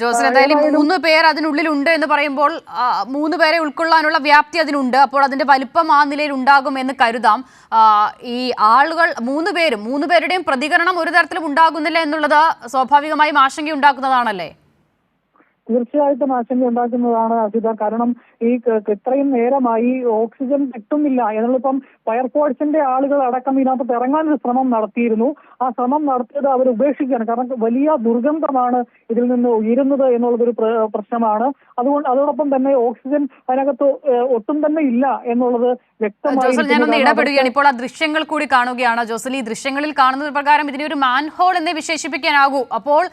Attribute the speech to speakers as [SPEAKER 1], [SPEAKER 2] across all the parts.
[SPEAKER 1] ജോസിന് എന്തായാലും മൂന്ന് പേർ അതിനുള്ളിലുണ്ട് എന്ന് പറയുമ്പോൾ മൂന്ന് പേരെ ഉൾക്കൊള്ളാനുള്ള വ്യാപ്തി അതിനുണ്ട്. അപ്പോൾ അതിന്റെ വലിപ്പം ആ നിലയിൽ ഉണ്ടാകും എന്ന് കരുതാം. ഈ ആളുകൾ മൂന്ന് പേരും മൂന്ന് പേരുടെയും പ്രതികരണം ഒരു തരത്തിലും ഉണ്ടാകുന്നില്ല എന്നുള്ളത് സ്വാഭാവികമായും ആശങ്ക ഉണ്ടാക്കുന്നതാണല്ലേ
[SPEAKER 2] തീർച്ചയായിട്ടും ആശങ്ക ഉണ്ടാക്കുന്നതാണ് അസിത കാരണം ഈ ഇത്രയും നേരമായി ഓക്സിജൻ കിട്ടുന്നില്ല എന്നുള്ളപ്പം ഫയർഫോഴ്സിന്റെ ആളുകൾ അടക്കം ഇതിനകത്ത് ഇറങ്ങാനൊരു ശ്രമം നടത്തിയിരുന്നു. ആ ശ്രമം നടത്തിയത് അവർ ഉപേക്ഷിക്കുകയാണ്. കാരണം വലിയ ദുർഗന്ധമാണ് ഇതിൽ നിന്ന് ഉയരുന്നത് എന്നുള്ളതൊരു പ്ര- പ്രശ്നമാണ്. അതുകൊണ്ട് അതോടൊപ്പം തന്നെ ഓക്സിജൻ അതിനകത്ത് ഒട്ടും തന്നെ ഇല്ല എന്നുള്ളത്
[SPEAKER 1] വ്യക്തമായി ഞാനൊന്ന് ഇടപെടുകയാണ്. ഇപ്പോൾ ആ ദൃശ്യങ്ങൾ കൂടി കാണുകയാണ് ജോസലി ഈ ദൃശ്യങ്ങളിൽ കാണുന്ന പ്രകാരം ഇതിനെ ഒരു മാൻഹോൾ എന്നേ വിശേഷിപ്പിക്കാനാകൂ. അപ്പോൾ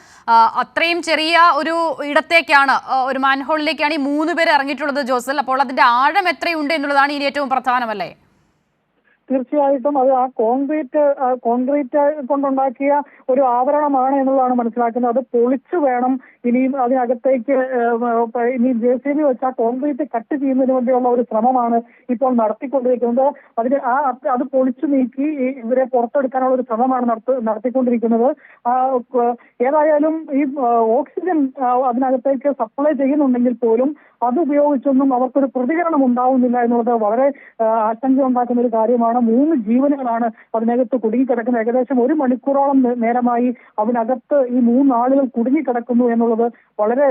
[SPEAKER 1] അത്രയും ചെറിയ ഒരു ഇടത്തേക്കാണ് ആ, ഒരു മാൻഹോളിലേക്കാണ് ഈ മൂന്ന് പേര് ഇറങ്ങിയിട്ടുള്ളത് ജോസൽ. അപ്പോൾ അതിന്റെ ആഴം എത്രയുണ്ട് എന്നുള്ളതാണ് ഇനി ഏറ്റവും പ്രധാനമല്ലേ?
[SPEAKER 2] തീർച്ചയായിട്ടും അത് ആ കോൺക്രീറ്റ് കോൺക്രീറ്റ് കൊണ്ടുണ്ടാക്കിയ ഒരു ആവരണമാണ് എന്നുള്ളതാണ് മനസ്സിലാക്കുന്നത്. അത് പൊളിച്ചു വേണം ഇനിയും അതിനകത്തേക്ക് ഇനി ജെ സി ബി വെച്ച് ആ കോൺക്രീറ്റ് കട്ട് ചെയ്യുന്നതിന് വേണ്ടിയുള്ള ഒരു ശ്രമമാണ് ഇപ്പോൾ നടത്തിക്കൊണ്ടിരിക്കുന്നത്. അതിന് ആ അത് പൊളിച്ചു നീക്കി ഇവരെ പുറത്തെടുക്കാനുള്ള ഒരു ശ്രമമാണ് നടത്ത നടത്തിക്കൊണ്ടിരിക്കുന്നത്. ഏതായാലും ഈ ഓക്സിജൻ അതിനകത്തേക്ക് സപ്ലൈ ചെയ്യുന്നുണ്ടെങ്കിൽ പോലും അത് ഉപയോഗിച്ചൊന്നും അവർക്കൊരു പ്രതികരണം ഉണ്ടാവുന്നില്ല എന്നുള്ളത് വളരെ ആശങ്ക ഉണ്ടാക്കുന്ന ഒരു കാര്യമാണ്. മൂന്ന് ജീവനുകളാണ് അതിനകത്ത് കുടുങ്ങിക്കിടക്കുന്നത്. ഏകദേശം ഒരു മണിക്കൂറോളം നേരമായി അതിനകത്ത് ഈ മൂന്നാളുകൾ കുടുങ്ങിക്കിടക്കുന്നു എന്നുള്ളത് വളരെ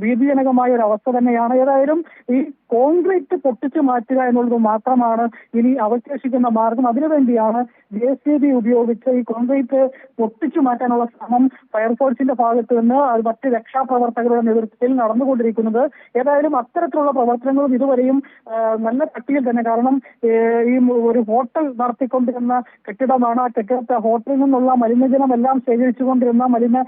[SPEAKER 2] ഭീതിജനകമായ ഒരു അവസ്ഥ തന്നെയാണ്. ഏതായാലും ഈ കോൺക്രീറ്റ് പൊട്ടിച്ചു മാറ്റുക എന്നുള്ളത് മാത്രമാണ് ഇനി അവശേഷിക്കുന്ന മാർഗം. അതിനുവേണ്ടിയാണ് ജെ സി ബി ഉപയോഗിച്ച് ഈ കോൺക്രീറ്റ് പൊട്ടിച്ചു മാറ്റാനുള്ള ശ്രമം ഫയർഫോഴ്സിന്റെ ഭാഗത്ത് നിന്ന് മറ്റ് രക്ഷാപ്രവർത്തകരുടെ നേതൃത്വത്തിൽ നടന്നുകൊണ്ടിരിക്കുന്നത്. ഏതായാലും അത്തരത്തിലുള്ള പ്രവർത്തനങ്ങളും ഇതുവരെയും നല്ല കട്ടിയിൽ തന്നെ. കാരണം ഈ ഒരു ഹോട്ടൽ നടത്തിക്കൊണ്ടിരുന്ന കെട്ടിടമാണ്. ആ കെട്ടിടത്തെ ഹോട്ടലിൽ നിന്നുള്ള മലിനജലമെല്ലാം ശേഖരിച്ചുകൊണ്ടിരുന്ന മലിന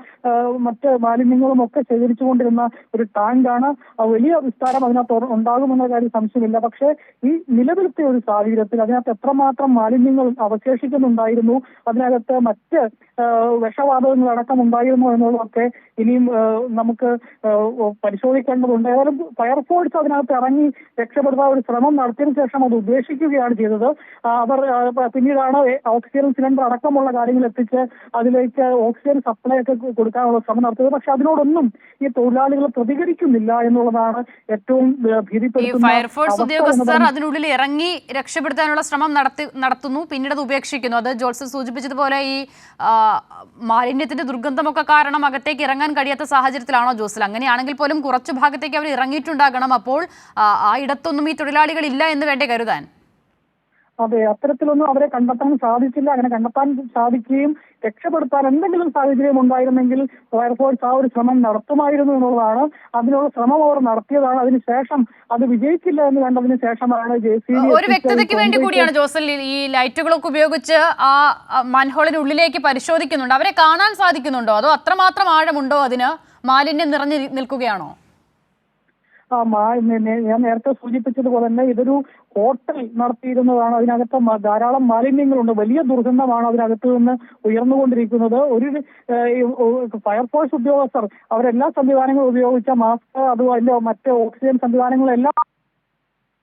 [SPEAKER 2] മറ്റ് മാലിന്യങ്ങളും ഒക്കെ ശേഖരിച്ചുകൊണ്ടിരുന്ന ഒരു ടാങ്കാണ്. വലിയ വിസ്താരം അതിനകത്ത് ഉ- ഉണ്ടാകുമെന്ന കാര്യം സംശയമില്ല. പക്ഷേ ഈ നിലവിലത്തെ ഒരു സാഹചര്യത്തിൽ അതിനകത്ത് എത്രമാത്രം മാലിന്യങ്ങൾ അവശേഷിക്കുന്നുണ്ടായിരുന്നു അതിനകത്ത് മറ്റ് അടക്കം ഉണ്ടായിരുന്നു എന്നുള്ളതൊക്കെ ഇനിയും നമുക്ക് പരിശോധിക്കേണ്ടതുണ്ട്. ഏതായാലും ഫയർഫോഴ്സ് അതിനകത്ത് ഇറങ്ങി രക്ഷപ്പെടുത്താൻ ഒരു ശ്രമം നടത്തിയതിനു ശേഷം അത് ഉപേക്ഷിക്കുകയാണ് ചെയ്തത്. അവർ പിന്നീടാണ് ഓക്സിജൻ സിലിണ്ടർ അടക്കമുള്ള കാര്യങ്ങൾ എത്തിച്ച് അതിലേക്ക് ഓക്സിജൻ സപ്ലൈ ഒക്കെ കൊടുക്കാനുള്ള ശ്രമം നടത്തിയത്. പക്ഷെ അതിനോടൊന്നും ഈ തൊഴിലാളികൾ പ്രതികരിക്കുന്നില്ല എന്നുള്ളതാണ് ഏറ്റവും ആ,
[SPEAKER 1] ഈ ഫയർഫോഴ്സ് ഉദ്യോഗസ്ഥർ അതിനുള്ളിൽ ഇറങ്ങി രക്ഷപ്പെടുത്താനുള്ള ശ്രമം നടത്തി നടത്തുന്നു. പിന്നീട് അത് ഉപേക്ഷിക്കുന്നു. അത് ജോൾസൺ സൂചിപ്പിച്ചതുപോലെ ഈ മാലിന്യത്തിന്റെ ദുർഗന്ധമൊക്കെ കാരണം അകത്തേക്ക് ഇറങ്ങാൻ കഴിയാത്ത സാഹചര്യത്തിലാണോ ജോസൽ അങ്ങനെയാണെങ്കിൽ പോലും കുറച്ചു ഭാഗത്തേക്ക് അവർ ഇറങ്ങിയിട്ടുണ്ടാകണം അപ്പോൾ ആ, ആ ഇടത്തൊന്നും ഈ തൊഴിലാളികൾ ഇല്ല എന്ന് വേണ്ടേ കരുതാൻ?
[SPEAKER 2] അതെ അത്തരത്തിലൊന്നും അവരെ കണ്ടെത്താൻ സാധിച്ചില്ല. അങ്ങനെ കണ്ടെത്താൻ സാധിക്കുകയും രക്ഷപ്പെടുത്താൻ എന്തെങ്കിലും സാഹചര്യം ഉണ്ടായിരുന്നെങ്കിൽ ഫയർഫോഴ്സ് ആ ഒരു ശ്രമം നടത്തുമായിരുന്നു എന്നുള്ളതാണ്. അതിനുള്ള ശ്രമം അവർ നടത്തിയതാണ്. അതിനുശേഷം അത് വിജയിക്കില്ല എന്ന് കണ്ടതിന് ശേഷമാണ് ജെ സി
[SPEAKER 1] ഒരു വ്യക്തതയ്ക്ക് വേണ്ടി കൂടിയാണ് ജോസൽ ഈ- ലൈറ്റുകളൊക്കെ ഉപയോഗിച്ച് ആ മൻഹോളിനുള്ളിലേക്ക് പരിശോധിക്കുന്നുണ്ട്. അവരെ കാണാൻ സാധിക്കുന്നുണ്ടോ? അതോ അത്രമാത്രം ആഴമുണ്ടോ അതിന്? മാലിന്യം നിറഞ്ഞു നിൽക്കുകയാണോ?
[SPEAKER 2] ഞാൻ നേരത്തെ സൂചിപ്പിച്ചതുപോലെ തന്നെ ഇതൊരു ഹോട്ടൽ നടത്തിയിരുന്നതാണ്. അതിനകത്ത് ധാരാളം മാലിന്യങ്ങളുണ്ട്. വലിയ ദുർഗന്ധമാണ് അതിനകത്ത് നിന്ന് ഉയർന്നുകൊണ്ടിരിക്കുന്നത്. ഒരു ഫയർഫോഴ്സ് ഉദ്യോഗസ്ഥർ അവരെല്ലാ സംവിധാനങ്ങളും ഉപയോഗിച്ച മാസ്ക് അതുപോലെ മറ്റ് ഓക്സിജൻ സംവിധാനങ്ങളെല്ലാം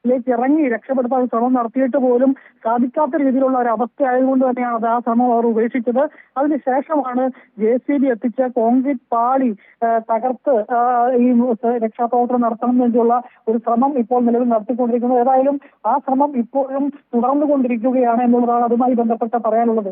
[SPEAKER 2] ലേക്ക് ഇറങ്ങി രക്ഷപ്പെടുത്താൻ ശ്രമം നടത്തിയിട്ട് പോലും സാധിക്കാത്ത രീതിയിലുള്ള ഒരു അവസ്ഥ ആയതുകൊണ്ട് തന്നെയാണ് അത് ആ ശ്രമം അവർ ഉപേക്ഷിച്ചത്. അതിനുശേഷമാണ് ജെ സി ബി എത്തിച്ച കോൺക്രീറ്റ് പാളി തകർത്ത് ഈ രക്ഷാപ്രവർത്തനം നടത്തണം വേണ്ടിയുള്ള ഒരു ശ്രമം ഇപ്പോൾ നിലവിൽ നടത്തിക്കൊണ്ടിരിക്കുന്നത് ഏതായാലും ആ ശ്രമം ഇപ്പോഴും തുടർന്നുകൊണ്ടിരിക്കുകയാണ് എന്നുള്ളതാണ് അതുമായി ബന്ധപ്പെട്ട് പറയാനുള്ളത്.